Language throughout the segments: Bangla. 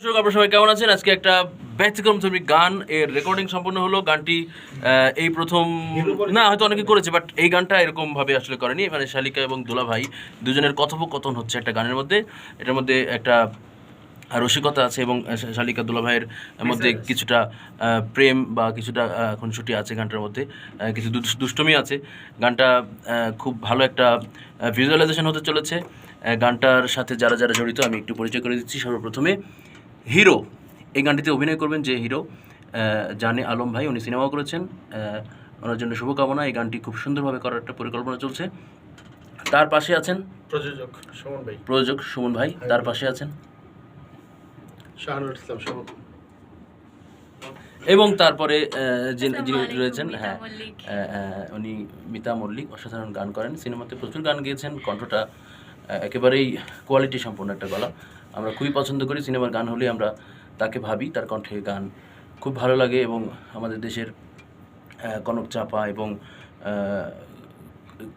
দর্শক আপনারা সবাই কেমন আছেন? আজকে একটা ব্যতিক্রম ধর্মী গান। এর রেকর্ডিং সম্পূর্ণ হলো। গানটি এই প্রথম না হয়তো অনেকে করেছে বাট এই গানটা এরকম ভাবে আসলে করেনি। মানে শালিকা এবং দোলা ভাই দুজনের কথোপকথন হচ্ছে একটা গানের মধ্যে। এটার মধ্যে একটা রসিকতা আছে এবং শালিকা দুলা ভাইয়ের মধ্যে কিছুটা প্রেম বা কিছুটা খুনসুটি আছে গানটার মধ্যে। কিছু দুষ্টুমি আছে। গানটা খুব ভালো একটা ভিজুয়ালাইজেশন হতে চলেছে। গানটার সাথে যারা যারা জড়িত আমি একটু পরিচয় করে দিচ্ছি সর্বপ্রথমে। হিরো। এই গানটিতে অভিনয় করবেন যে হিরো জানে আলম ভাই। উনি সিনেমাও করেছেন। ওনার জন্য শুভকামনা। এই গানটি খুব সুন্দরভাবে করার একটা পরিকল্পনা চলছে। তার পাশে আছেন প্রযোজক সুমন ভাই। প্রযোজক সুমন ভাই। তার পাশে আছেন শাহানুর ইসলাম সুমন। এবং তারপরে আহ, যিনি যিনি রয়েছেন হ্যাঁ উনি মিতা মল্লিক অসাধারণ গান করেন। সিনেমাতে প্রচুর গান গেয়েছেন। কণ্ঠটা একেবারেই কোয়ালিটি সম্পন্ন একটা গলা। আমরা খুবই পছন্দ করি সিনেমার গান হলে আমরা তাকে ভাবি তার কণ্ঠে গান। খুব ভালো লাগে এবং আমাদের দেশের কনক চাপা এবং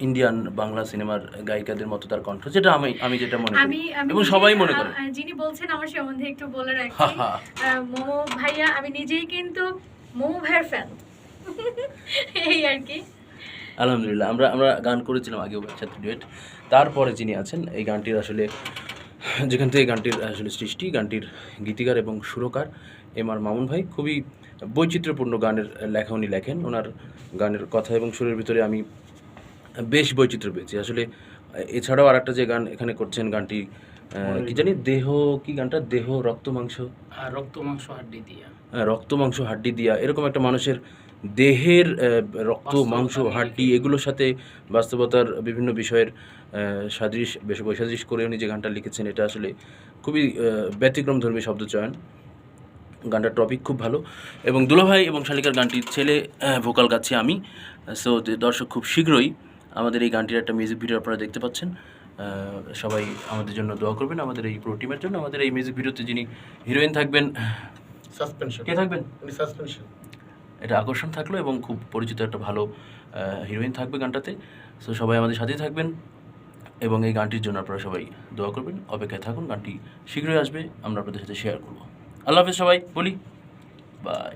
ইন্ডিয়ান বাংলা সিনেমার গায়িকাদের মতো তার কণ্ঠ যেটা আমি আমি যেটা মনে করি এবং সবাই মনে করে। যিনি বলছেন আমার সম্বন্ধে একটু বলে রাখি। মোমো ভাইয়া আমি নিজেই কিন্তু মোমো ভাইয়ের ফ্যান এই আর কি। আলহামদুলিল্লাহ আমরা আমরা গান করেছিলাম আগেও একসাথে ডুয়েট তারপরে যিনি আছেন এই গানটির আসলে যেখান থেকে গানটির আসলে সৃষ্টি, গানটির গীতিকার এবং সুরকার এম আর মামুন ভাই, খুবই বৈচিত্র্যপূর্ণ গানের লেখা উনি লেখেন। ওনার গানের কথা এবং সুরের ভিতরে আমি বেশ বৈচিত্র্য পেয়েছি। আসলে এছাড়াও আরেকটা যে গান এখানে করছেন গানটি কি জানি দেহ কি গানটা? দেহ রক্ত মাংস? আর রক্ত মাংস হাড্ডি দিয়া। আহ, রক্ত মাংস হাড্ডি দিয়া। এরকম একটা মানুষের দেহের রক্ত মাংস হাড্ডি এগুলোর সাথে বাস্তবতার বিভিন্ন বিষয়ের সাদৃশ বেশ বৈসাদৃশ করে উনি যে গানটা লিখেছেন এটা আসলে খুবই আহ, ব্যতিক্রম ধর্মী শব্দ চয়ন গানটার টপিক খুব ভালো। এবং দুলাভাই এবং শালিকার গানটির ছেলে ভোকাল গাচ্ছি আমি। সো দর্শক খুব শীঘ্রই আমাদের এই গানটির একটা মিউজিক ভিডিও আপনারা দেখতে পাচ্ছেন। সবাই আমাদের জন্য দোয়া করবেন আমাদের এই পুরো টিমের জন্য আমাদের এই মিউজিক ভিডিওতে যিনি হিরোইন থাকবেন সাসপেনশন কে থাকবেন? সাসপেনশন এটা আকর্ষণ থাকল এবং খুব পরিচিত একটা ভালো হিরোইন থাকবে গানটাতে। সো সবাই আমাদের সাথেই থাকবেন এবং এই গানটির জন্য আপনারা সবাই দোয়া করবেন। অপেক্ষায় থাকুন গানটি শীঘ্রই আসবে আমরা আপনাদের সাথে শেয়ার করব। আল্লাহ হাফেজ সবাই বলি বাই